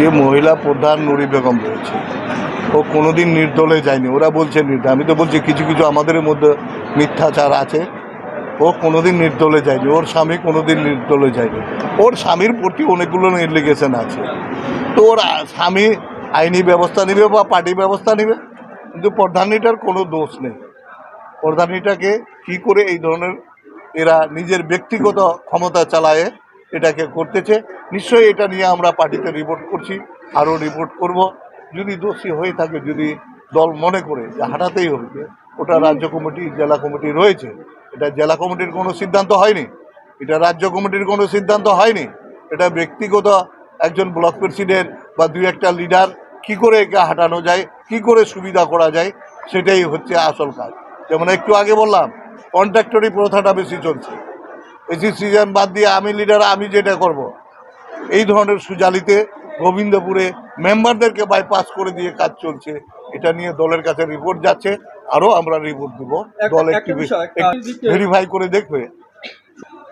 যে মহিলা প্রধান নুরি বেগম রয়েছে, ও কোনোদিন নির্দলে যায়নি। ওরা বলছে নির্দল আমি তো বলছি, কিছু কিছু আমাদের মধ্যে মিথ্যাচার আছে। ও কোনোদিন নির্দলে যায়নি। ওর স্বামী কোনোদিন নির্দলে যায়নি। ওর স্বামীর প্রতি অনেকগুলো এলিগেশন আছে। তো ওর স্বামী আইনি ব্যবস্থা নেবে বা পার্টি ব্যবস্থা নেবে? কিন্তু প্রধানীটার কোনো দোষ নেই। প্রধানীটাকে কি করে এই ধরনের এরা নিজের ব্যক্তিগত ক্ষমতা চালায়ে এটাকে করতেছে। নিশ্চয়ই এটা নিয়ে আমরা পার্টিতে রিপোর্ট করছি, আরও রিপোর্ট করব। যদি দোষী হয়ে থাকে, যদি দল মনে করে যে হাঁটাতেই হবে, ওটা রাজ্য কমিটি, জেলা কমিটি রয়েছে। এটা জেলা কমিটির কোনো সিদ্ধান্ত হয়নি। এটা রাজ্য কমিটির কোনো সিদ্ধান্ত হয়নি। এটা ব্যক্তিগত একজন ব্লক প্রেসিডেন্ট বা দুই একটা লিডার কি করে একে হাঁটানো যায়, কি করে সুবিধা করা যায়, সেটাই হচ্ছে আসল কাজ। যেমন একটু আগে বললাম কন্ট্রাক্টরি প্রথাটা বেশি চলছে। এসি সিজন বাদ দিয়ে আমি লিডার আমি যেটা করব। এই ধরনের সুজালিতে গোবিন্দপুরে মেম্বারদেরকে বাইপাস করে দিয়ে কাজ চলছে। এটা নিয়ে দলের কাছে রিপোর্ট যাচ্ছে আরও আমরা রিপোর্ট দেবো। দল একটি ভেরিফাই করে দেখবে।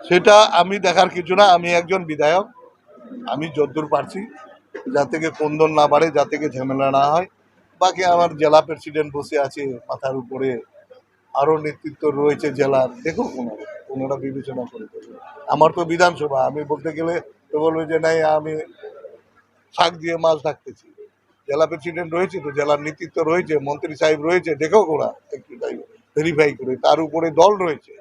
সেটা আমি দেখার কিছু না আমি একজন বিধায়ক আমি যদ্দূর পারছি। যা থেকে কোন্দন না বাড়ে যা থেকে ঝামেলা না হয়। বাকি আমার জেলা প্রেসিডেন্ট বসে আছে মাথার উপরে। আরও নেতৃত্ব রয়েছে জেলার দেখো ওনারা ওনারা বিবেচনা করে আমার তো বিধানসভা, আমি বলতে গেলে তো বলবে যে নাই, আমি শাক দিয়ে মাছ থাকতেছি জেলা প্রেসিডেন্ট রয়েছে তো, জেলার নেতৃত্ব রয়েছে, মন্ত্রী সাহেব রয়েছে দেখো ওরা একটু ভেরিফাই করে। তার উপরে দল রয়েছে।